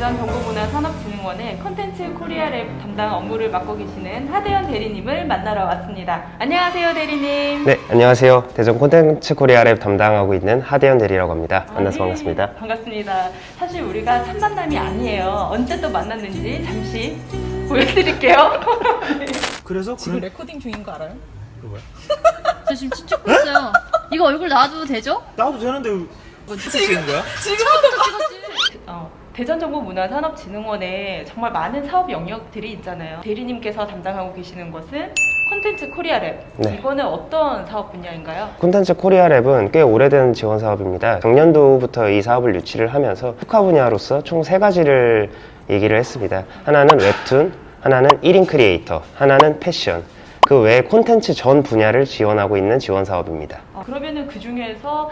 대전 정보문화산업진흥원의 컨텐츠 코리아랩 담당 업무를 맡고 계시는 하대현 대리님을 만나러 왔습니다. 안녕하세요, 대리님. 네, 안녕하세요. 대전 콘텐츠 코리아랩 담당하고 있는 하대현 대리라고 합니다. 아, 만나서 네. 반갑습니다. 반갑습니다. 사실 우리가 첫 만남이 아니에요. 언제 또 만났는지 잠시 보여드릴게요. 그래서 지금 그런 레코딩 중인 거 알아요? 이거 뭐야? 저 지금 찍고 있어요. 이거 얼굴 나와도 되죠? 나도 되는데 뭐 찍는 거야? 처음부터 찍었지. 어, 대전정보문화산업진흥원에 정말 많은 사업 영역들이 있잖아요. 대리님께서 담당하고 계시는 것은 콘텐츠 코리아랩. 네. 이거는 어떤 사업 분야인가요? 콘텐츠 코리아랩은 꽤 오래된 지원 사업입니다. 작년도부터 이 사업을 유치를 하면서 특화 분야로서 총 세 가지를 얘기를 했습니다. 하나는 웹툰, 하나는 1인 크리에이터, 하나는 패션. 그 외에 콘텐츠 전 분야를 지원하고 있는 지원 사업입니다. 어, 그러면은 그 중에서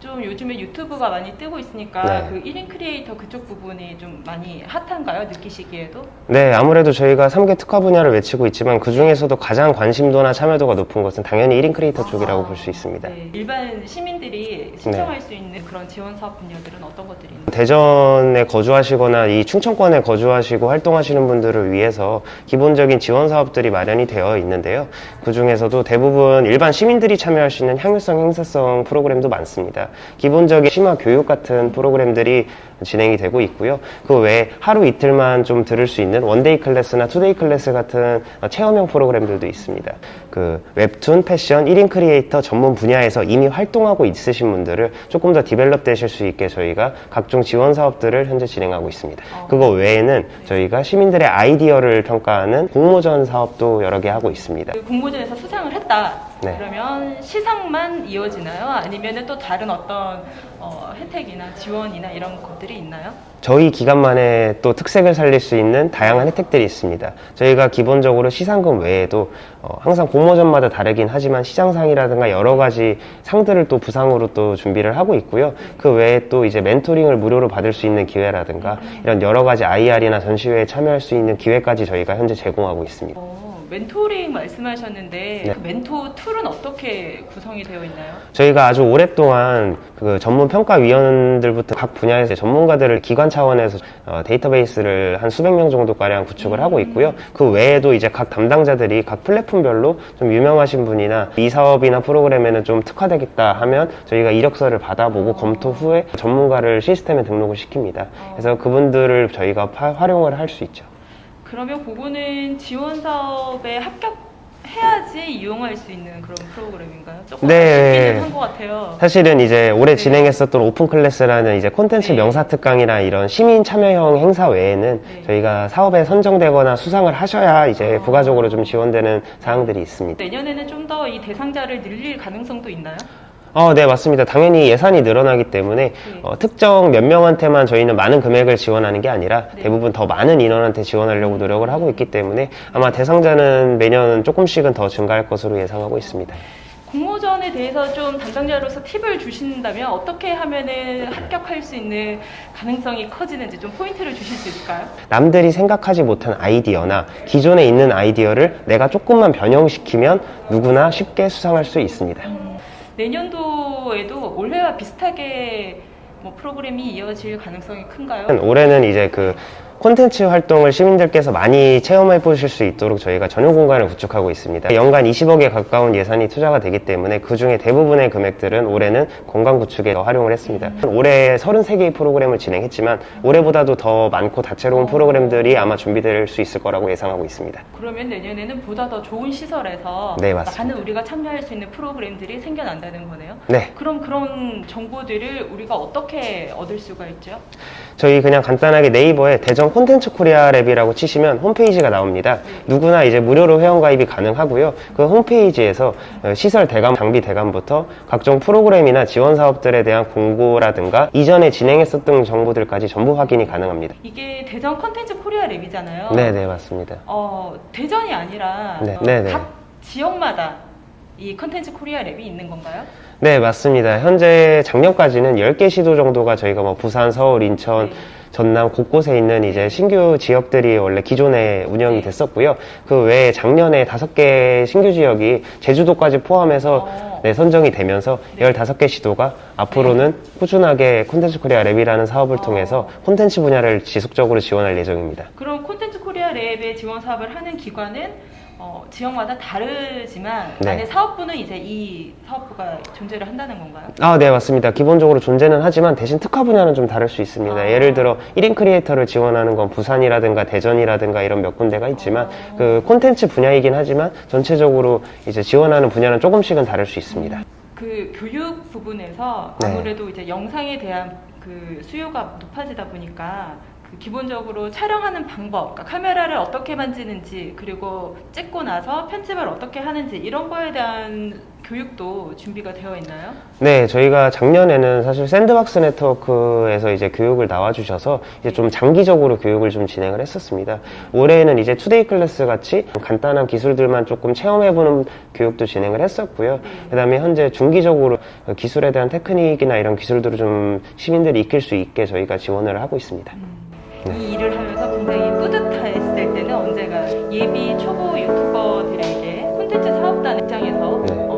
좀 요즘에 유튜브가 많이 뜨고 있으니까 네. 그 1인 크리에이터 그쪽 부분이 좀 많이 핫한가요? 느끼시기에도? 네, 아무래도 저희가 3개 특화 분야를 외치고 있지만 그 중에서도 가장 관심도나 참여도가 높은 것은 당연히 1인 크리에이터 쪽이라고 볼 수 있습니다. 네, 일반 시민들이 신청할 수 있는 그런 지원 사업 분야들은 어떤 것들이 있나요? 대전에 거주하시거나 이 충청권에 거주하시고 활동하시는 분들을 위해서 기본적인 지원 사업들이 마련이 되어 있는데요. 그 중에서도 대부분 일반 시민들이 참여할 수 있는 향유성 행사성 프로그램도 많습니다. 기본적인 심화 교육 같은 프로그램들이 진행이 되고 있고요. 그 외에 하루 이틀만 좀 들을 수 있는 원데이 클래스나 투데이 클래스 같은 어, 체험형 프로그램들도 있습니다. 그 웹툰, 패션, 1인 크리에이터 전문 분야에서 이미 활동하고 있으신 분들을 조금 더 디벨롭 되실 수 있게 저희가 각종 지원 사업들을 현재 진행하고 있습니다. 그거 외에는 저희가 시민들의 아이디어를 평가하는 공모전 사업도 여러 개 하고 있습니다. 그 공모전에서 수상을 했다. 네. 그러면 시상만 이어지나요? 아니면 또 다른 어떤 어, 혜택이나 지원이나 이런 것들이 있나요? 저희 기간만에 또 특색을 살릴 수 있는 다양한 혜택들이 있습니다. 저희가 기본적으로 시상금 외에도 어, 항상 공모전마다 다르긴 하지만 시장상이라든가 여러 가지 상들을 또 부상으로 또 준비를 하고 있고요. 그 외에 또 이제 멘토링을 무료로 받을 수 있는 기회라든가 이런 여러 가지 IR이나 전시회에 참여할 수 있는 기회까지 저희가 현재 제공하고 있습니다. 어, 멘토링 말씀하셨는데 네. 그 멘토 툴은 어떻게 구성이 되어 있나요? 저희가 아주 오랫동안 그 전문 평가위원들부터 각 분야에서 전문가들을 기관 차원에서 어, 데이터베이스를 한 수백 명 정도 가량 구축을 하고 있고요. 그 외에도 이제 각 담당자들이 각 플랫폼별로 좀 유명하신 분이나 이 사업이나 프로그램에는 좀 특화되겠다 하면 저희가 이력서를 받아보고 검토 후에 전문가를 시스템에 등록을 시킵니다. 그래서 그분들을 저희가 파- 활용을 할 수 있죠. 그러면 그거는 지원 사업에 합격해야지 이용할 수 있는 그런 프로그램인가요? 조금 네. 아쉽기는 한것 같아요. 사실은 이제 올해 네. 진행했었던 오픈 클래스라는 이제 콘텐츠 네. 명사 특강이나 이런 시민 참여형 행사 외에는 네. 저희가 사업에 선정되거나 수상을 하셔야 이제 아. 부가적으로 좀 지원되는 사항들이 있습니다. 내년에는 좀 더 이 대상자를 늘릴 가능성도 있나요? 어, 네, 맞습니다. 당연히 예산이 늘어나기 때문에 네. 어, 특정 몇 명한테만 저희는 많은 금액을 지원하는 게 아니라 네. 대부분 더 많은 인원한테 지원하려고 노력을 하고 있기 때문에 아마 대상자는 매년 조금씩은 더 증가할 것으로 예상하고 있습니다. 공모전에 대해서 좀 담당자로서 팁을 주신다면 어떻게 하면은 합격할 수 있는 가능성이 커지는지 좀 포인트를 주실 수 있을까요? 남들이 생각하지 못한 아이디어나 기존에 있는 아이디어를 내가 조금만 변형시키면 누구나 쉽게 수상할 수 있습니다. 내년도에도 올해와 비슷하게 뭐 프로그램이 이어질 가능성이 큰가요? 올해는 이제 그 콘텐츠 활동을 시민들께서 많이 체험해 보실 수 있도록 저희가 전용 공간을 구축하고 있습니다. 연간 20억에 가까운 예산이 투자가 되기 때문에 그 중에 대부분의 금액들은 올해는 공간 구축에 더 활용을 했습니다. 올해 33개의 프로그램을 진행했지만 올해보다도 더 많고 다채로운 프로그램들이 아마 준비될 수 있을 거라고 예상하고 있습니다. 그러면 내년에는 보다 더 좋은 시설에서 네, 맞습니다. 많은 우리가 참여할 수 있는 프로그램들이 생겨난다는 거네요. 네. 그럼 그런 정보들을 우리가 어떻게 얻을 수가 있죠? 저희 그냥 간단하게 네이버에 대전 콘텐츠 코리아 랩이라고 치시면 홈페이지가 나옵니다. 누구나 이제 무료로 회원가입이 가능하고요. 그 홈페이지에서 어, 시설 대감, 장비 대감부터 각종 프로그램이나 지원 사업들에 대한 공고라든가 이전에 진행했었던 정보들까지 전부 확인이 가능합니다. 이게 대전 컨텐츠 코리아 랩이잖아요. 네, 네, 맞습니다. 어, 대전이 아니라 네, 어, 네, 네. 각 지역마다 이 컨텐츠 코리아 랩이 있는 건가요? 네, 맞습니다. 현재 작년까지는 10개 시도 정도가 저희가 뭐 부산, 서울, 인천, 네. 전남 곳곳에 있는 이제 신규 지역들이 원래 기존에 운영이 됐었고요. 그 외에 작년에 5개 신규 지역이 제주도까지 포함해서 어. 네, 선정이 되면서 15개 시도가 앞으로는 꾸준하게 콘텐츠 코리아 랩이라는 사업을 어. 통해서 콘텐츠 분야를 지속적으로 지원할 예정입니다. 그럼 콘텐츠 코리아 랩의 지원 사업을 하는 기관은 어, 지역마다 다르지만 네. 안에 사업부는 이제 이 사업부가 존재를 한다는 건가요? 아, 네, 맞습니다. 기본적으로 존재는 하지만 대신 특화 분야는 좀 다를 수 있습니다. 아. 예를 들어 1인 크리에이터를 지원하는 건 부산이라든가 대전이라든가 이런 몇 군데가 있지만 아. 그 콘텐츠 분야이긴 하지만 전체적으로 이제 지원하는 분야는 조금씩은 다를 수 있습니다. 그 교육 부분에서 네. 아무래도 이제 영상에 대한 그 수요가 높아지다 보니까 그 기본적으로 촬영하는 방법, 그러니까 카메라를 어떻게 만지는지 그리고 찍고 나서 편집을 어떻게 하는지 이런 거에 대한 교육도 준비가 되어 있나요? 네, 저희가 작년에는 사실 샌드박스 네트워크에서 이제 교육을 나와주셔서 이제 좀 장기적으로 교육을 좀 진행을 했었습니다. 올해는 이제 투데이 클래스 같이 간단한 기술들만 조금 체험해보는 교육도 진행을 했었고요. 그 다음에 현재 중기적으로 기술에 대한 테크닉이나 이런 기술들을 좀 시민들이 익힐 수 있게 저희가 지원을 하고 있습니다. 네. 네. 이 일을 하면서 굉장히 뿌듯했을 때는 언제가 예비 초보 유튜버들에게 콘텐츠 사업단 입장에서 네.